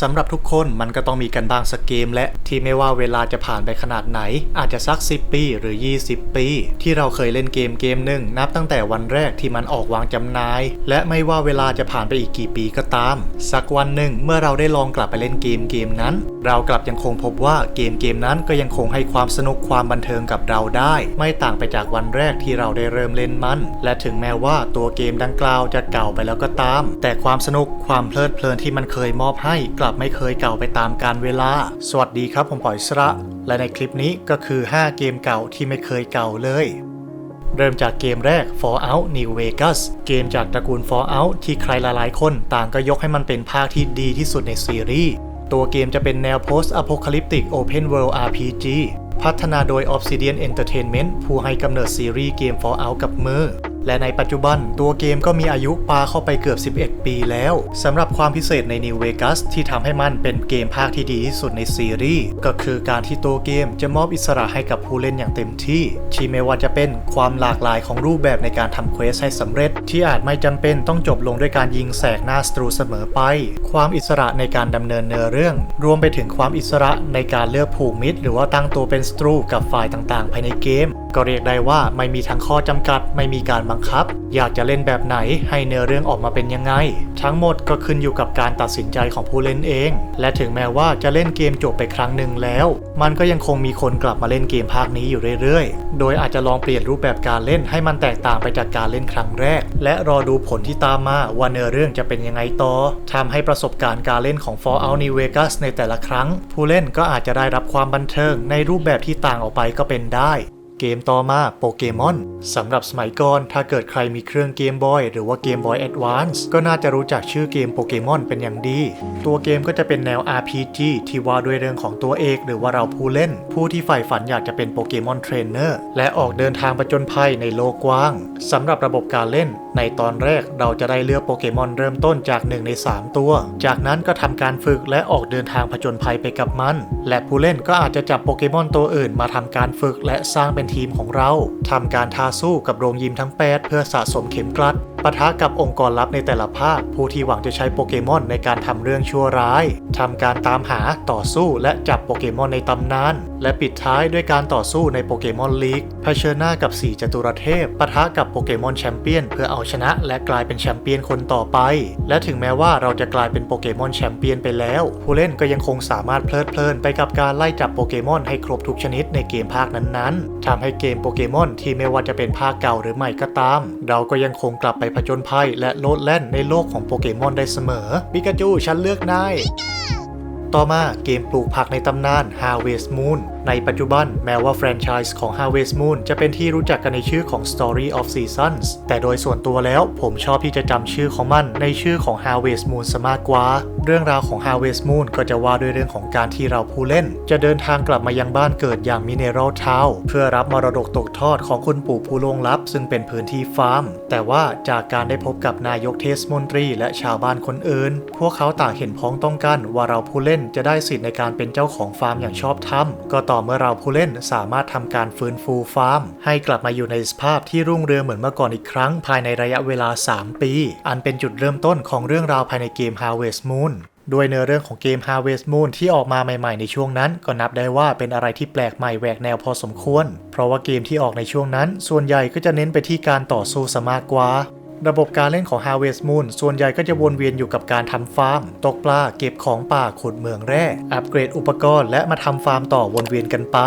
สำหรับทุกคนมันก็ต้องมีกันบ้างสักเกมและที่ไม่ว่าเวลาจะผ่านไปขนาดไหน อาจจะสัก 10 ปีหรือ 20 ปี ที่เราเคยเล่นเกมเกมหนึ่งนับตั้งแต่วันแรกที่มันออกวางจำหน่าย และไม่ว่าเวลาจะผ่านไปอีกกี่ปีก็ตาม สักวันหนึ่งเมื่อเราได้ลองกลับไปเล่นเกมเกมนั้น เรากลับยังคงพบว่าเกมเกมนั้นก็ยังคงให้ความสนุกความบันเทิงกับเราได้ ไม่ต่างไปจากวันแรกที่เราได้เริ่มเล่นมัน และถึงแม้ว่าตัวเกมดังกล่าวจะเก่าไปแล้วก็ตาม แต่ความสนุกความเพลิดเพลินที่มันเคยมอบให้กลับไม่เคยเก่าไปตามกาลเวลา สวัสดีครับผมปล่อยสระ และในคลิปนี้ก็คือ 5 เกมเก่าที่ไม่เคยเก่าเลย เริ่มจากเกมแรก Fallout New Vegas เกมจากตระกูล Fallout ที่ใครหลายๆคนต่างก็ยกให้มันเป็นภาคที่ดีที่สุดในซีรีส์ ตัวเกมจะเป็นแนว Post Apocalyptic Open World RPG พัฒนาโดย Obsidian Entertainment ผู้ให้กำเนิดซีรีส์เกม Fallout กับมือ และในปัจจุบันตัวเกมก็มีอายุปาเข้าไปเกือบ 11 ปีแล้วสำหรับความพิเศษใน New Vegas ที่ทำให้มันเป็นเกมภาคที่ดีที่สุดในซีรีส์ก็คือการที่ตัวเกมจะมอบอิสระให้กับผู้เล่นอย่างเต็มที่ ที่ไม่ว่าจะเป็นความหลากหลายของรูปแบบในการทำเควสให้สำเร็จ ที่อาจไม่จำเป็นต้องจบลงด้วยการยิงแสกหน้าสตรูเสมอไป ความอิสระในการดำเนินเนื้อเรื่อง รวมไปถึงความอิสระในการเลือกผูกมิตร หรือว่าตั้งตัวเป็นสตรูกับฝ่ายต่างๆ ภายในเกม ก็เรียกได้ว่าไม่มีทั้งข้อจำกัด ไม่มีการบังคับ อยากจะเล่นแบบไหนให้เนื้อเรื่องออกมาเป็นยังไง ทั้งหมดก็ขึ้นอยู่กับการตัดสินใจของผู้เล่นเอง และถึงแม้ว่าจะเล่นเกมจบไปครั้งหนึ่งแล้ว มันก็ยังคงมีคนกลับมาเล่นเกมภาคนี้อยู่เรื่อยๆ โดยอาจจะลองเปลี่ยนรูปแบบการเล่นให้มันแตกต่างไปจากการเล่นครั้งแรก และรอดูผลที่ตามมาว่าเนื้อเรื่องจะเป็นยังไงต่อทำให้ประสบการณ์การเล่นของ Fallout New Vegas ในแต่ละครั้ง ผู้เล่นก็อาจจะได้รับความบันเทิงในรูปแบบที่ต่างออกไปก็เป็นได้ เกมต่อมาโปเกมอนสำหรับสมัยก่อนถ้าเกิดใครมีเครื่องเกมบอยหรือว่าเกมบอยแอดวานซ์ก็น่าจะรู้จักชื่อเกมโปเกมอนเป็นอย่างดี ตัวเกมก็จะเป็นแนว RPG ที่ว่าด้วยเรื่องของตัวเอกหรือว่าเราผู้เล่น ผู้ที่ใฝ่ฝันอยากจะเป็นโปเกมอนเทรนเนอร์และออกเดินทางประจนภัยในโลกกว้างสำหรับระบบการเล่น ในตอนแรกเราจะได้เลือกโปเกมอนเริ่มต้นจาก 1 ใน 3 ตัว จากนั้นก็ทำการฝึกและออกเดินทางผจญภัยไปกับมัน และผู้เล่นก็อาจจะจับโปเกมอนตัวอื่นมาทำการฝึกและสร้างเป็นทีมของเราทำการท้าสู้กับโรงยิมทั้ง 8 เพื่อสะสมเข็มกลัดปะทะกับองค์กรลับในแต่ละภาค ผู้ที่หวังจะใช้โปเกมอนในการทำเรื่องชั่วร้ายทำการตามหาต่อสู้และจับโปเกมอนในตำนาน และปิดท้ายด้วยการต่อสู้ในโปเกมอนลีกเผชิญหน้ากับ 4 จตุรเทพปะทะกับโปเกมอนแชมเปี้ยนเพื่อเอาชนะและกลายเป็นแชมเปี้ยนคนต่อไป และถึงแม้ว่าเราจะกลายเป็นโปเกมอนแชมเปี้ยนไปแล้ว ผู้เล่นก็ยังคงสามารถเพลิดเพลินไปกับการไล่จับโปเกมอนให้ครบทุกชนิดในเกมภาคนั้นๆทำให้เกมโปเกมอนที่ไม่ว่าจะเป็นภาคเก่าหรือใหม่ก็ตาม เราก็ยังคงกลับไปผจญภัยและโลดแล่นในโลกของโปเกมอนได้เสมอปิกาจูฉันเลือกนายต่อมาเกมปลูกผักในตำนาน Harvest Moon ในปัจจุบันแม้ว่าแฟรนไชส์ของ Harvest Moon จะเป็นที่รู้จักกันในชื่อของ Story of Seasons แต่โดยส่วนตัวแล้วผมชอบที่จะจำชื่อของมันในชื่อของ Harvest Moon ซะมากกว่า เรื่องราวของ Harvest Moon ก็จะว่าด้วยเรื่องของการที่เราผู้เล่น จะเดินทางกลับมายังบ้านเกิดอย่าง Mineral Town เพื่อรับมรดกตกทอดของคุณปู่ผู้ล่วงลับ ซึ่งเป็นพื้นที่ฟาร์ม แต่ว่าจากการได้พบกับนายกเทศมนตรี และชาวบ้านคนอื่น พวกเขาต่างเห็นพ้องต้องกันว่าเราผู้เล่นจะได้สิทธิ์ในการเป็นเจ้าของฟาร์มอย่างชอบธรรมก็ต่อเมื่อเราผู้เล่นสามารถทำการฟื้นฟูฟาร์ม ให้กลับมาอยู่ในสภาพที่รุ่งเรืองเหมือนเมื่อก่อนอีกครั้งภายในระยะเวลา 3 ปี อันเป็นจุดเริ่มต้นของเรื่องราวภายในเกม Harvest Moon ด้วยเนื้อเรื่องของเกม Harvest Moon ที่ออกมาใหม่ๆในช่วงนั้น ก็นับได้ว่าเป็นอะไรที่แปลกใหม่แหวกแนวพอสมควร เพราะว่าเกมที่ออกในช่วงนั้น ส่วนใหญ่ก็จะเน้นไปที่การต่อสู้ซะมากกว่า ระบบการเล่นของ Harvest Moon ส่วนใหญ่ก็จะวนเวียนอยู่กับการทำฟาร์ม ตกปลา เก็บของป่าขุดเมืองแร่ อัปเกรดอุปกรณ์และมาทำฟาร์มต่อวนเวียนกันไป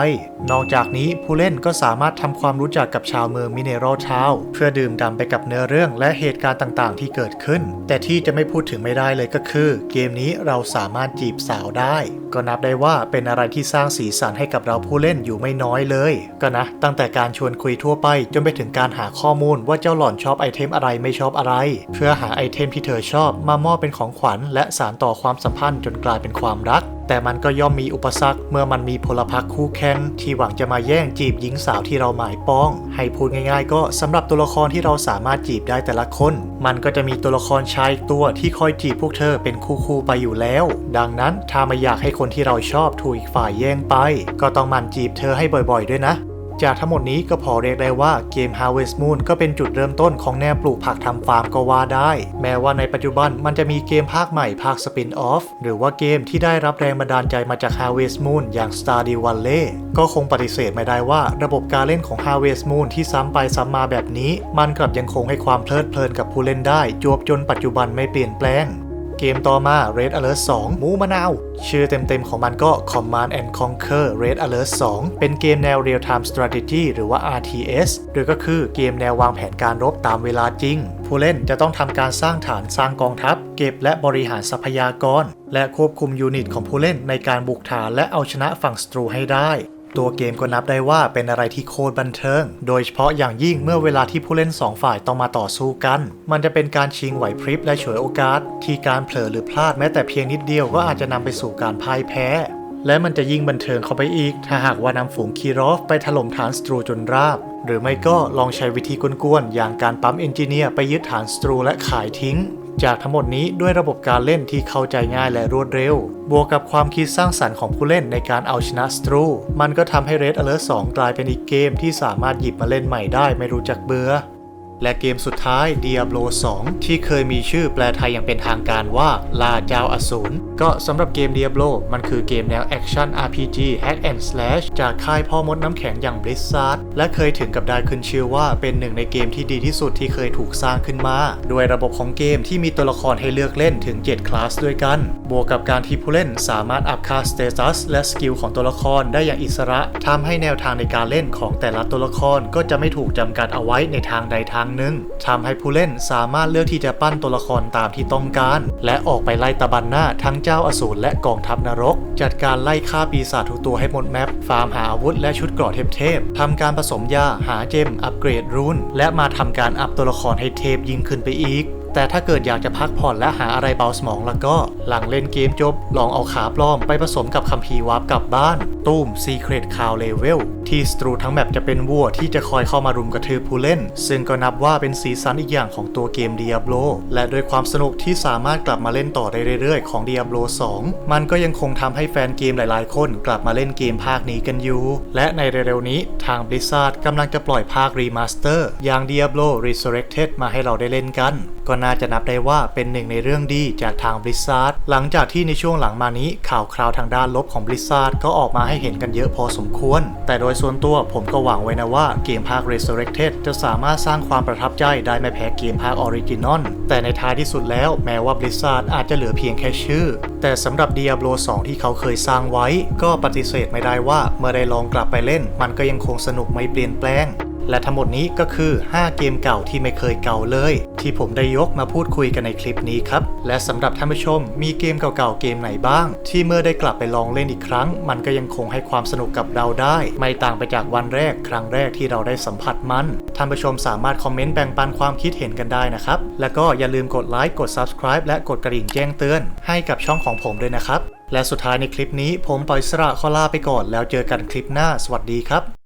นอกจากนี้ผู้เล่นก็สามารถทำความรู้จักกับชาวเมืองมิเนรัลทาว เพื่อดื่มด่ำไปกับเนื้อเรื่องและเหตุการณ์ต่างๆ ที่เกิดขึ้น แต่ที่จะไม่พูดถึงไม่ได้เลยก็คือ เกมนี้เราสามารถจีบสาวได้ ก็นับได้ว่าเป็นอะไรที่สร้างสีสันให้กับเราผู้เล่นอยู่ไม่น้อยเลย ก็นะ ตั้งแต่การชวนคุยทั่วไปจนไปถึงการหาข้อมูลว่าเจ้าหล่อนชอบไอเทมอะไรไม่ชอบอะไร เพื่อหาไอเทมที่เธอชอบมามอบเป็นของขวัญ และสานต่อความสัมพันธ์จนกลายเป็นความรัก แต่มันก็ย่อมมีอุปสรรคเมื่อมันมีพลพรรคคู่แข่งที่หวังจะมาแย่งจีบหญิงสาวที่เราหมายปอง ให้พูดง่ายๆ ก็สำหรับตัวละครที่เราสามารถจีบได้แต่ละคน มันก็จะมีตัวละครชายตัวที่คอยจีบพวกเธอเป็นคู่ๆไปอยู่แล้ว ดังนั้นถ้าไม่อยากให้คนที่เราชอบถูกอีกฝ่ายแย่งไป ก็ต้องมันจีบเธอให้บ่อยๆ ด้วยนะ จากทั้งหมดนี้ก็พอเรียกได้ว่าเกม Harvest Moon ก็เป็นจุดเริ่มต้นของแนวปลูกผักทำฟาร์มก็ว่าได้ แม้ว่าในปัจจุบันมันจะมีเกมภาคใหม่ภาคสปินออฟหรือว่าเกมที่ได้รับแรงบันดาลใจมาจาก Harvest Moon อย่าง Stardew Valley ก็คงปฏิเสธไม่ได้ว่าระบบการเล่นของ Harvest Moon ที่ซ้ำไปซ้ำมาแบบนี้ มันกลับยังคงให้ความเพลิดเพลินกับผู้เล่นได้จวบจนปัจจุบันไม่เปลี่ยนแปลง เกมต่อมา Red Alert 2 มูมะนาว ชื่อเต็มๆของมันก็ Command and Conquer Red Alert 2 เป็นเกมแนว Real Time Strategy หรือว่า RTS หรือก็คือเกมแนววางแผนการรบตามเวลาจริง ผู้เล่นจะต้องทำการสร้างฐานสร้างกองทัพ เก็บและบริหารทรัพยากร และควบคุมยูนิตของผู้เล่นในการบุกฐานและเอาชนะฝั่งศัตรูให้ได้ ตัวเกมก็นับได้ว่าเป็นอะไรที่โคตรบันเทิง โดยเฉพาะอย่างยิ่งเมื่อเวลาที่ผู้เล่นสองฝ่ายต้องมาต่อสู้กัน มันจะเป็นการชิงไหวพริบและฉวยโอกาส ที่การเผลอหรือพลาดแม้แต่เพียงนิดเดียวก็อาจจะนำไปสู่การพ่ายแพ้ และมันจะยิ่งบันเทิงเข้าไปอีก ถ้าหากว่านำฝูงคีรอฟไปถล่มฐานศัตรูจนราบ หรือไม่ก็ลองใช้วิธีกวนๆอย่างการปั๊มเอนจิเนียร์ไปยึดฐานศัตรูและขายทิ้ง จากทั้งหมดนี้ด้วยระบบการเล่นที่เข้าใจง่ายและรวดเร็ว บวกกับความคิดสร้างสรรค์ของผู้เล่นในการเอาชนะศัตรู มันก็ทำให้ Red Alert 2 กลายเป็นอีกเกมที่สามารถหยิบมาเล่นใหม่ได้ไม่รู้จักเบื่อ และเกมสุดท้าย Diablo 2 ที่เคยมีชื่อแปลไทยอย่างเป็นทางการว่าลาเจ้าอสูรก็สำหรับเกม Diablo มันคือเกมแนวแอคชั่น RPG Hack and Slash จากค่ายพ่อมดน้ำแข็งอย่าง Blizzard และเคยถึงกับได้ขึ้นชื่อว่าเป็นหนึ่งในเกมที่ดีที่สุดที่เคยถูกสร้างขึ้นมา ด้วยระบบของเกมที่มีตัวละครให้เลือกเล่นถึง 7 คลาสด้วยกัน บวกกับการที่ผู้เล่นสามารถอัพค่าสเตตัสและสกิลของตัวละครได้อย่างอิสระทำให้แนวทางในการเล่นของแต่ละตัวละครก็จะไม่ถูกจำกัดเอาไว้ในทางใดทางหนึ่งทำให้ผู้เล่นสามารถเลือกที่จะปั้นตัวละครตามที่ต้องการ และออกไปไล่ตะบันหน้าทั้งเจ้าอสูรและกองทัพนรก จัดการไล่ฆ่าปีศาจทุกตัวให้หมดแมปฟาร์มหาอาวุธและชุดเกราะเทพๆทำการผสมยาหาเจม อัปเกรดรูนและมาทำการอัพตัวละครให้เทพยิ่งขึ้นไปอีก แต่ถ้าเกิดอยากจะพักผ่อนและหาอะไรเบาสมองแล้วก็หลังเล่นเกมจบ ลองเอาขาปลอมไปผสมกับคัมภีร์วาร์ปกลับบ้าน ตุ้ม Secret c o w Level ที่สตรูทั้งแมปจะเป็นวัวที่จะคอยเข้ามารุมกระทืบผู้เล่น ซึ่งก็นับว่าเป็นสีสันอีกอย่างของตัวเกม Diablo และด้วยความสนุกที่สามารถกลับมาเล่นต่อได้เรื่อยๆ ของ Diablo 2 มันก็ยังคงทำให้แฟนเกมหลายๆ คนกลับมาเล่นเกมภาคนี้กันอยู่และในเร็วๆนี้ทาง Blizzard กำลังจะปล่อยภาครีมาสเตอร์อย่าง Diablo Resurrected มาให้เราได้เล่นกันก็น่าจะนับได้ว่าเป็นหนึ่งในเรื่องดีจากทาง Blizzard หลังจากที่ในช่วงหลังมานี้ข่าวคราวทางด้านลบของ Blizzard ก็ออกมาให้เห็นกันเยอะพอสมควร แต่โดยส่วนตัวผมก็หวังไว้นะว่าเกมภาค Resurrected จะสามารถสร้างความประทับใจได้ไม่แพ้เกมภาคออริจินอลแต่ในท้ายที่สุดแล้วแม้ว่า Blizzard อาจจะเหลือเพียงแค่ชื่อ แต่สำหรับ Diablo 2 ที่เขาเคยสร้างไว้ ก็ปฏิเสธไม่ได้ว่าเมื่อได้ลองกลับไปเล่น มันก็ยังคงสนุกไม่เปลี่ยนแปลง และทั้งหมดนี้ก็คือ 5 เกมเก่าที่ไม่เคยเก่าเลย ที่ผมได้ยกมาพูดคุยกันในคลิปนี้ครับ และสำหรับท่านผู้ชม มีเกมเก่าๆเกมไหนบ้าง ที่เมื่อได้กลับไปลองเล่นอีกครั้ง มันก็ยังคงให้ความสนุกกับเราได้ ไม่ต่างไปจากวันแรก ครั้งแรกที่เราได้สัมผัสมันท่านผู้ชมสามารถคอมเมนต์แบ่งปันความคิดเห็นกันได้นะครับแล้วก็อย่าลืมกดไลค์กด subscribe และกดกระดิ่งแจ้งเตือน ให้กับช่องของผมด้วยนะครับและสุดท้ายในคลิปนี้ผมปล่อยสระขอลาไปก่อนแล้วเจอกันคลิปหน้า สวัสดีครับ